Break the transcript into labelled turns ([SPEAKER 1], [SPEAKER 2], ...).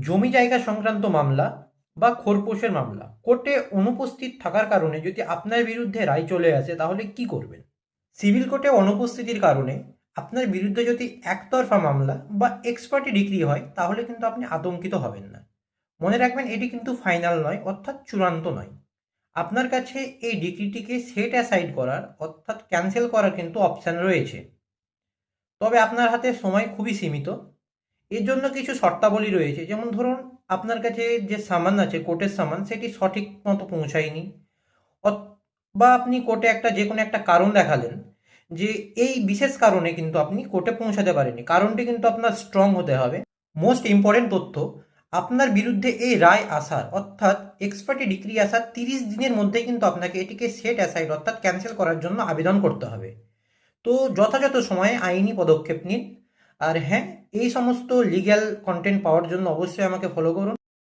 [SPEAKER 1] জমি জায়গা সংক্রান্ত মামলা বা খোরপোশের মামলা। কোর্টে অনুপস্থিত থাকার কারণে যদি আপনার বিরুদ্ধে রায় চলে আসে, তাহলে কি করবেন? সিভিল কোর্টে অনুপস্থিতির কারণে আপনার বিরুদ্ধে যদি একতরফা মামলা বা এক্সপার্টি ডিগ্রি হয়, তাহলে কিন্তু আপনি আতঙ্কিত হবেন না। মনে রাখবেন, এটি কিন্তু ফাইনাল নয়, অর্থাৎ চূড়ান্ত নয়। আপনার কাছে এই ডিগ্রিটিকে সেট অ্যাসাইড করার, অর্থাৎ ক্যান্সেল করার কিন্তু অপশান রয়েছে। তবে আপনার হাতে সময় খুবই সীমিত। এর জন্য কিছু শর্তাবলী রয়েছে। যেমন ধরুন, আপনার কাছে যে সামান আছে, কোর্টের সামান, সেটি সঠিক মতো পৌঁছায়নি। বা আপনি কোর্টে একটা যে কোনো একটা কারণ দেখালেন যে এই বিশেষ কারণে কিন্তু আপনি কোর্টে পৌঁছাতে পারেননি। কারণটি কিন্তু আপনার স্ট্রং হতে হবে। মোস্ট ইম্পর্টেন্ট তথ্য, আপনার বিরুদ্ধে এই রায় আসার, অর্থাৎ এক্সপার্টি ডিগ্রি আসার তিরিশ দিনের মধ্যে কিন্তু আপনাকে এটিকে সেট অ্যাসাইড অর্থাৎ ক্যান্সেল করার জন্য আবেদন করতে হবে। তো যথাযথ সময়ে আইনি পদক্ষেপ নিন। আর হ্যাঁ এই সমস্ত লিগ্যাল কন্টেন্ট পাওয়ার জন্য অবশ্যই আমাকে ফলো করুন